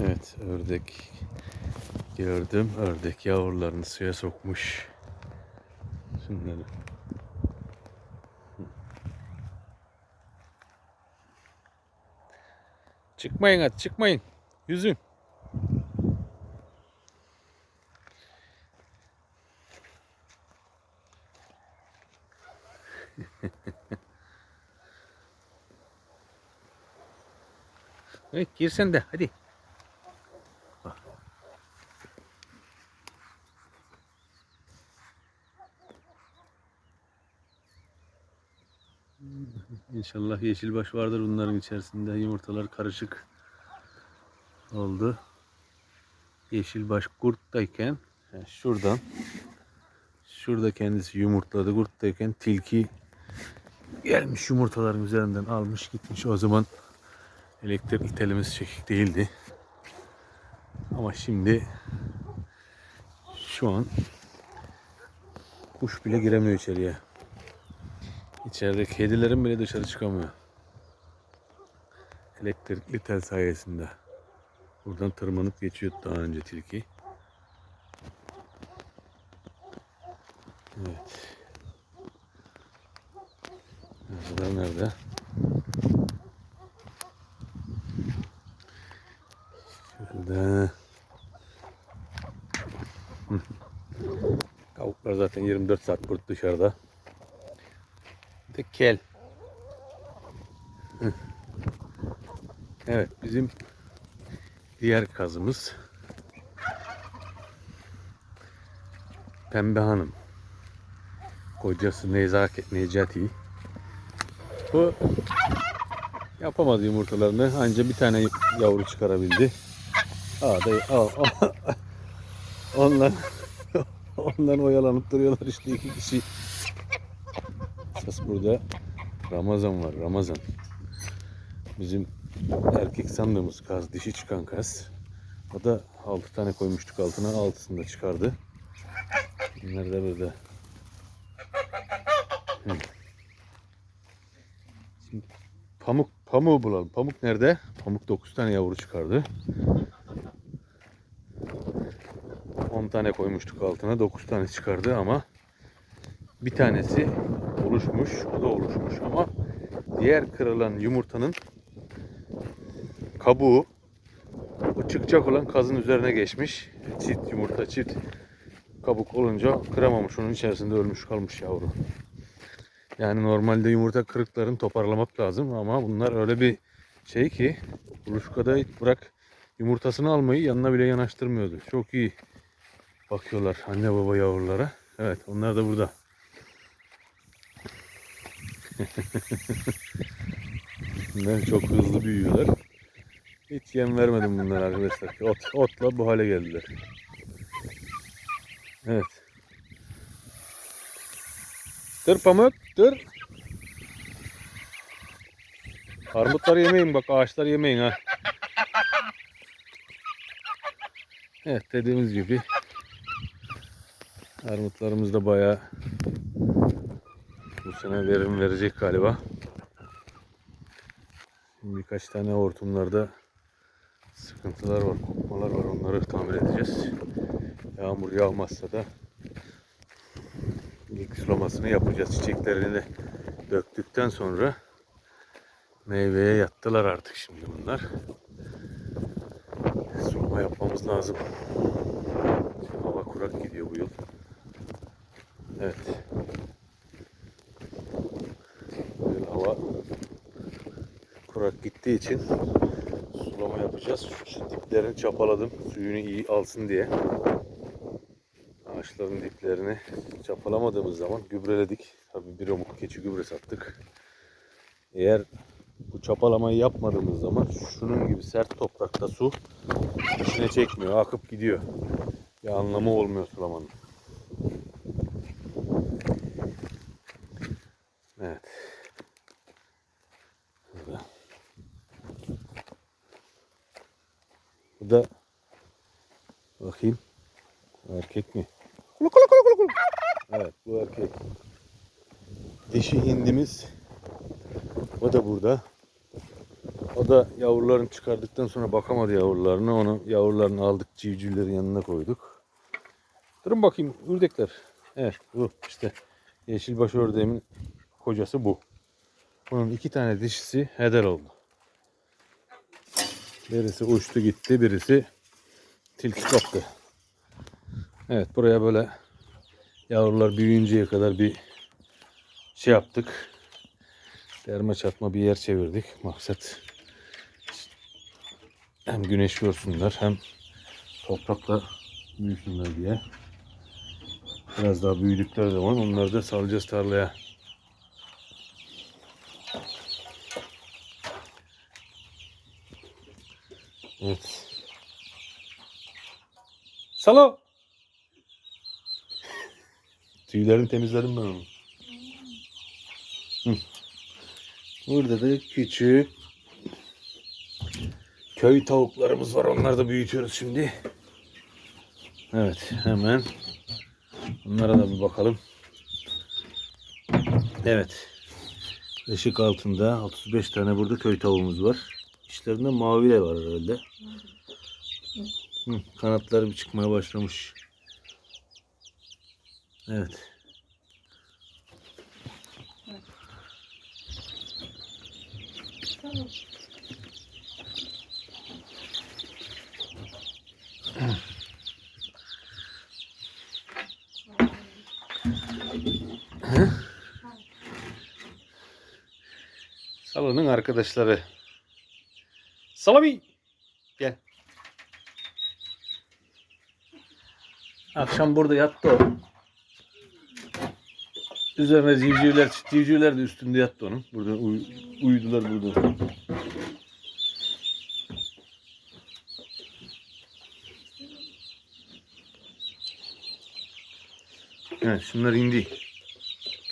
Evet ördek gördüm. Ördek yavrularını suya sokmuş. Şunları. Çıkmayın hadi çıkmayın. Yüzün. Evet gir sen de hadi. İnşallah yeşilbaş vardır bunların içerisinde. Yumurtalar karışık oldu. Yeşilbaş kurttayken yani şuradan şurada kendisi yumurtladı. Kurttayken tilki gelmiş yumurtaların üzerinden almış gitmiş. O zaman elektrik telimiz çekik değildi. Ama şimdi şu an kuş bile giremiyor içeriye. İçeride kedilerin bile dışarı çıkamıyor. Elektrikli tel sayesinde. Buradan tırmanıp geçiyordu daha önce tilki. Evet. Yazılar nerede? Şurada. Tavuklar zaten 24 saat burada dışarıda. De kel. Evet bizim diğer kazımız Pembe Hanım. Kocası Nezaket Necati. Bu yapamadı yumurtalarını. Anca bir tane yavru çıkarabildi. Aa da al, al. Ondan ondan oyalanıp duruyorlar işte iki kişi. Esas burada Ramazan var. Ramazan. Bizim erkek sandığımız kaz, dişi çıkan kaz. O da 6 tane koymuştuk altına. Altısını da çıkardı. Bunlar da burada. Şimdi pamuk pamuğu bulalım. Pamuk nerede? Pamuk 9 tane yavru çıkardı. 10 tane koymuştuk altına. 9 tane çıkardı ama bir tanesi oluşmuş. O da oluşmuş ama diğer kırılan yumurtanın kabuğu o çıkacak olan kazın üzerine geçmiş. Çift yumurta çift kabuk olunca kıramamış. Onun içerisinde ölmüş kalmış yavru. Yani normalde yumurta kırıklarını toparlamak lazım ama bunlar öyle bir şey ki kuluçkada bırak yumurtasını almayı yanına bile yanaştırmıyordu. Çok iyi bakıyorlar anne baba yavrulara. Evet onlar da burada. Bunlar çok hızlı büyüyorlar. Hiç yem vermedim bunlara arkadaşlar. Ot, otla bu hale geldiler. Evet. Dur pamuk, dur. Armutları yemeyin bak, ağaçları yemeyin ha. Evet dediğimiz gibi armutlarımız da bayağı sene verim verecek galiba. Şimdi birkaç tane hortumlarda sıkıntılar var, kopmalar var. Onları tamir edeceğiz. Yağmur yağmazsa da ilk sulamasını yapacağız. Çiçeklerini de döktükten sonra meyveye yattılar artık şimdi bunlar. Sulama yapmamız lazım. Hava kurak gidiyor bu yıl. Evet. Hava kurak gittiği için sulama yapacağız. Şu diplerini çapaladım. Suyunu iyi alsın diye. Ağaçların diplerini çapalamadığımız zaman gübreledik. Tabii bir omuk keçi gübre sattık. Eğer bu çapalamayı yapmadığımız zaman şunun gibi sert toprakta su içine çekmiyor. Akıp gidiyor. Bir anlamı olmuyor sulamanın. Evet. Burada. Bu da bakayım. Bu erkek mi? Kulu kulu kulu kulu kulu. Evet bu erkek. Dişi hindimiz. O da burada. O da yavrularını çıkardıktan sonra bakamadı yavrularına. Onu yavrularını aldık civcivlerin yanına koyduk. Durun bakayım ördekler. Evet bu işte yeşilbaş ördeğimin kocası bu. Bunun iki tane dişisi heder oldu. Birisi uçtu gitti, birisi tilki kaptı. Evet buraya böyle yavrular büyüyünceye kadar bir şey yaptık. Derme çatma bir yer çevirdik. Maksat hem güneş görsünler hem toprakla büyüsünler diye. Biraz daha büyüdükleri zaman onları da salacağız tarlaya. Evet. Salo. Tüylerini temizledim ben onu. Burada da küçük köy tavuklarımız var. Onları da büyütüyoruz şimdi. Evet hemen onlara da bir bakalım. Evet. Işık altında 35 tane burada köy tavuğumuz var. İçlerinde mavi de var herhalde. Hı, kanatları bir çıkmaya başlamış. Evet. Salonun arkadaşları. Salami. Gel. Akşam burada yattı o. Üzerine civcivler, civcivler de üstünde yattı onun. Burada uy- uyudular burada. Evet şunlar indi.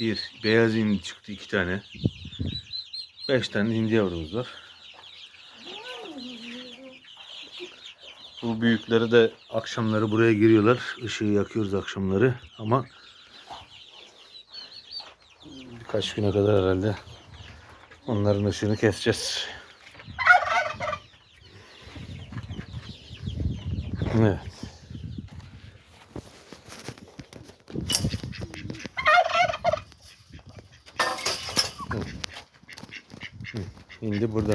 Bir beyaz indi çıktı iki tane. Beş tane hindi yavrumuz var. Bu büyükleri de akşamları buraya giriyorlar. Işığı yakıyoruz akşamları ama birkaç güne kadar herhalde onların ışığını keseceğiz. Evet. Hindi burada.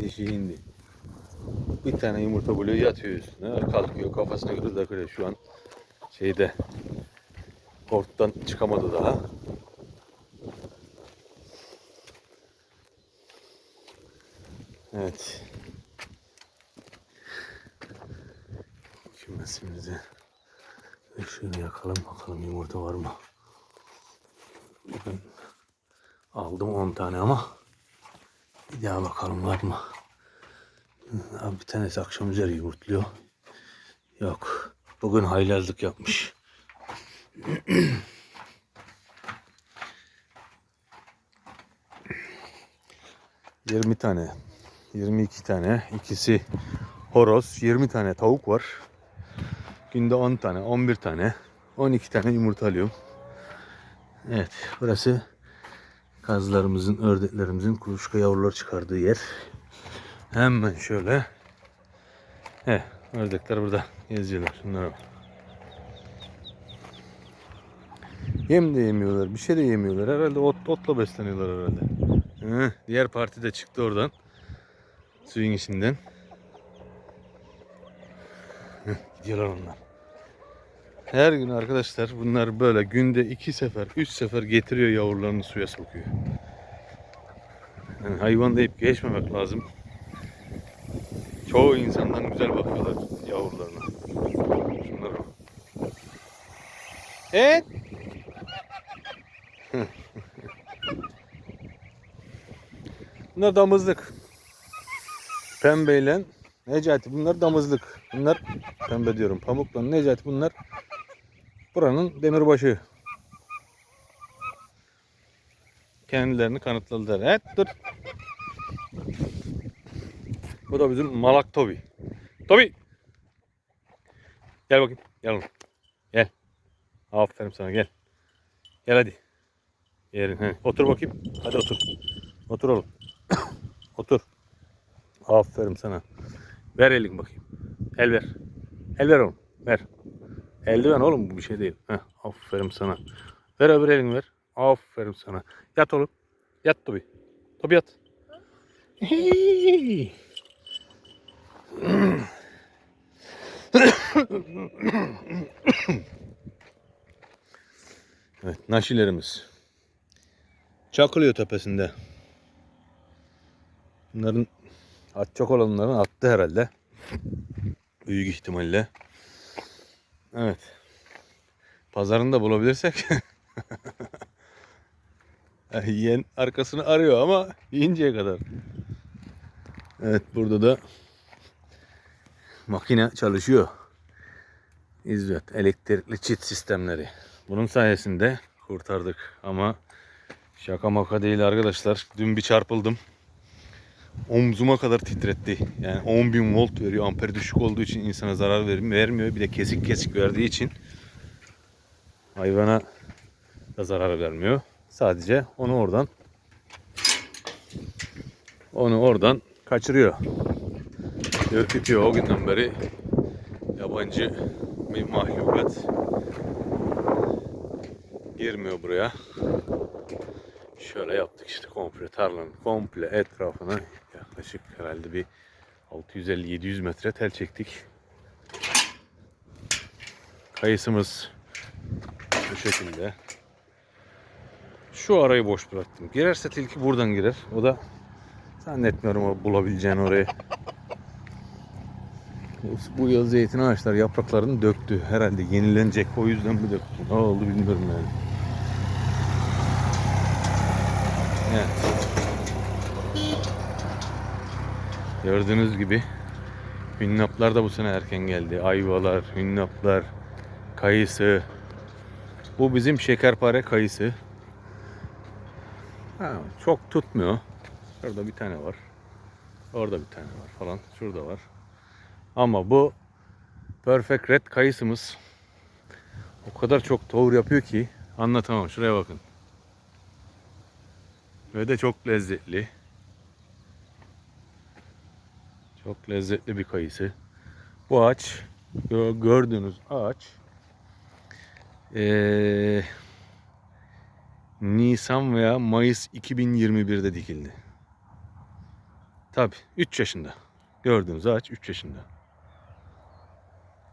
Dişi hindi. Bir tane yumurta buluyor yatıyor üstüne. Kalkıyor kafasına göre takılıyor. Şu an şeyde horttan çıkamadı daha. Evet. Kümesimizi ışığını yakalım bakalım yumurta var mı? Bugün aldım 10 tane ama bir daha bakalım var mı? Abi bir tanesi akşam üzeri yumurtluyor. Yok. Bugün haylazlık yapmış. Yirmi tane. 22 tane. ikisi horoz. 20 tane tavuk var. Günde 10 tane, 11 tane, 12 tane yumurta alıyorum. Evet, burası kazlarımızın, ördeklerimizin kuluçka yavruları çıkardığı yer. Hemen şöyle. He, ördekler burada geziyorlar. Şunlara bak. Yem de yemiyorlar, bir şey de yemiyorlar. Herhalde ot, otla besleniyorlar herhalde. Hı, diğer parti de çıktı oradan. Suyun içinden. Gidiyorlar onlar. Her gün arkadaşlar bunlar böyle günde iki sefer, üç sefer getiriyor yavrularını suya sokuyor. Yani hayvan deyip geçmemek lazım. Çoğu insandan güzel bakıyorlar yavrularına. Şunlara bak. Evet. Bunlar damızlık. Pembeyle Necati bunlar damızlık. Bunlar pembe diyorum pamukla Necati bunlar buranın demirbaşı. Kendilerini kanıtladılar. Evet dur. Bu da bizim malak Tobi. Tobi. Gel bakayım. Gel oğlum. Gel. Aferin sana gel. Gel hadi. Yerin. He. Otur bakayım. Hadi otur. Otur oğlum. otur. Aferin sana. Ver elin bakayım. El ver. El ver oğlum. Ver. Eldiven oğlum bu bir şey değil. Heh, aferin sana. Ver öbür elini ver. Aferin sana. Yat oğlum. Yat Tobi. Tobi yat. Evet, naşilerimiz. Çakılıyor tepesinde. Bunların atacak olanların attı herhalde. Büyük ihtimalle. Evet. Pazarında bulabilirsek. Yiyen arkasını arıyor ama yiyinceye kadar. Evet burada da makine çalışıyor. İzzet elektrikli çit sistemleri. Bunun sayesinde kurtardık ama şaka maka değil arkadaşlar. Dün bir çarpıldım. Omzuma kadar titretti. Yani 10.000 volt veriyor. Amper düşük olduğu için insana zarar ver- vermiyor. Bir de kesik kesik verdiği için hayvana da zarar vermiyor. Sadece onu oradan onu oradan kaçırıyor. Ürkütüyor o günden beri yabancı bir mahlukat girmiyor buraya. Şöyle yaptık işte komple tarlanın komple etrafına yaklaşık herhalde bir 650-700 metre tel çektik. Kayısımız bu şekilde. Şu arayı boş bıraktım. Girerse tilki buradan girer. O da zannetmiyorum o bulabileceğini orayı. Bu yıl zeytin ağaçlar yapraklarını döktü. Herhalde yenilenecek. O yüzden mi döktü? Ne oldu bilmiyorum yani. Evet. Gördüğünüz gibi hünnaplar da bu sene erken geldi. Ayvalar, hünnaplar, kayısı. Bu bizim şekerpare kayısı. Ha, çok tutmuyor. Şurada bir tane var. Orada bir tane var falan. Şurada var. Ama bu Perfect Red kayısımız o kadar çok tohur yapıyor ki anlatamam. Şuraya bakın. Ve de çok lezzetli. Çok lezzetli bir kayısı. Bu ağaç gö- gördüğünüz ağaç eee, Nisan veya Mayıs 2021'de dikildi. Tabi 3 yaşında. Gördüğünüz ağaç 3 yaşında.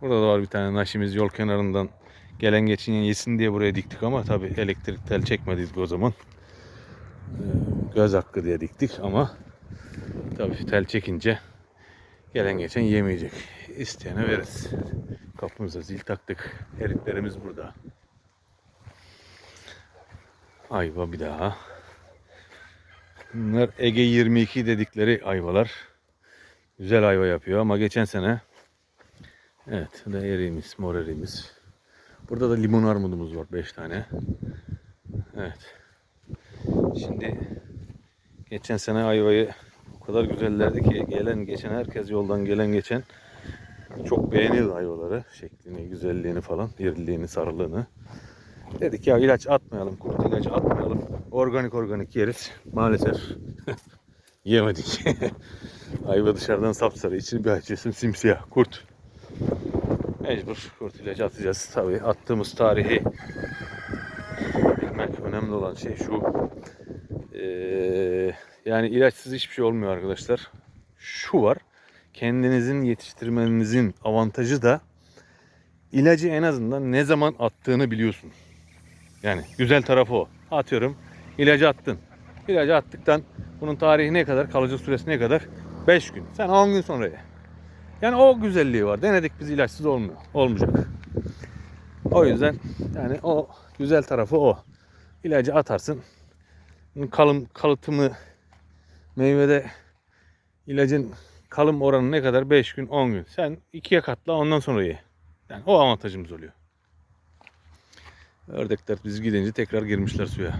Burada da var bir tane naşimiz yol kenarından gelen geçen yesin diye buraya diktik ama tabi elektrik tel çekmedik o zaman. Ee, göz hakkı diye diktik ama tabi tel çekince gelen geçen yemeyecek. İsteyene veririz. Kapımıza zil taktık. Eriklerimiz burada. Ayva bir daha. Bunlar Ege 22 dedikleri ayvalar. Güzel ayva yapıyor ama geçen sene Evet, da eriğimiz, mor eriğimiz. Burada da limon armudumuz var 5 tane. Evet. Şimdi geçen sene ayvayı kadar güzellerdi ki gelen geçen herkes yoldan gelen geçen çok beğenirdi ayvaları. Şeklini, güzelliğini falan, diriliğini, sarılığını. Dedik ya ilaç atmayalım, kurt ilacı atmayalım. Organik organik yeriz. Maalesef yemedik. Ayva dışarıdan sapsarı, içi bir açıyorsun simsiyah. Kurt. Mecbur kurt ilacı atacağız. Tabii attığımız tarihi bilmek önemli olan şey şu. Ee, yani ilaçsız hiçbir şey olmuyor arkadaşlar. Şu var. Kendinizin yetiştirmenizin avantajı da ilacı en azından ne zaman attığını biliyorsun. Yani güzel tarafı o. Atıyorum ilacı attın. İlacı attıktan bunun tarihi ne kadar, kalıcı süresi ne kadar? 5 gün. Sen 10 gün sonra ye. Yani o güzelliği var. Denedik biz ilaçsız olmuyor. Olmayacak. O yüzden yani o güzel tarafı o. İlacı atarsın. Kalın kalıtımı meyvede ilacın kalım oranı ne kadar? 5 gün 10 gün. Sen ikiye katla ondan sonra ye. Yani o avantajımız oluyor. Ördekler biz gidince tekrar girmişler suya.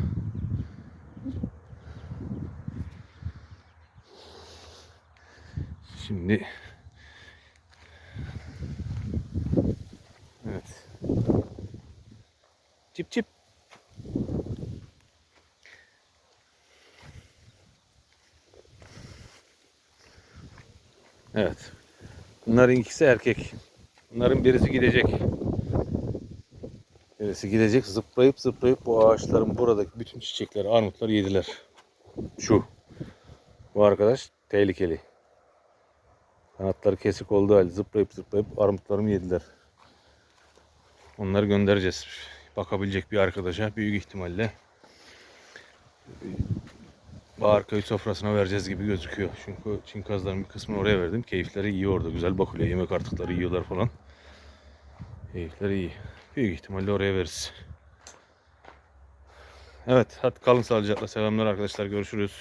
Şimdi Bunların ikisi erkek. Bunların birisi gidecek. Birisi gidecek zıplayıp zıplayıp bu ağaçların buradaki bütün çiçekleri, armutları yediler. Şu. Bu arkadaş tehlikeli. Kanatları kesik olduğu halde zıplayıp zıplayıp armutlarımı yediler. Onları göndereceğiz. Bakabilecek bir arkadaşa büyük ihtimalle Bahar köy sofrasına vereceğiz gibi gözüküyor. Çünkü çinkazların bir kısmını oraya verdim. Keyifleri iyi orada. Güzel bakılıyor. Yemek artıkları yiyorlar falan. Keyifleri iyi. Büyük ihtimalle oraya veririz. Evet hadi kalın sağlıcakla. Selamlar arkadaşlar. Görüşürüz.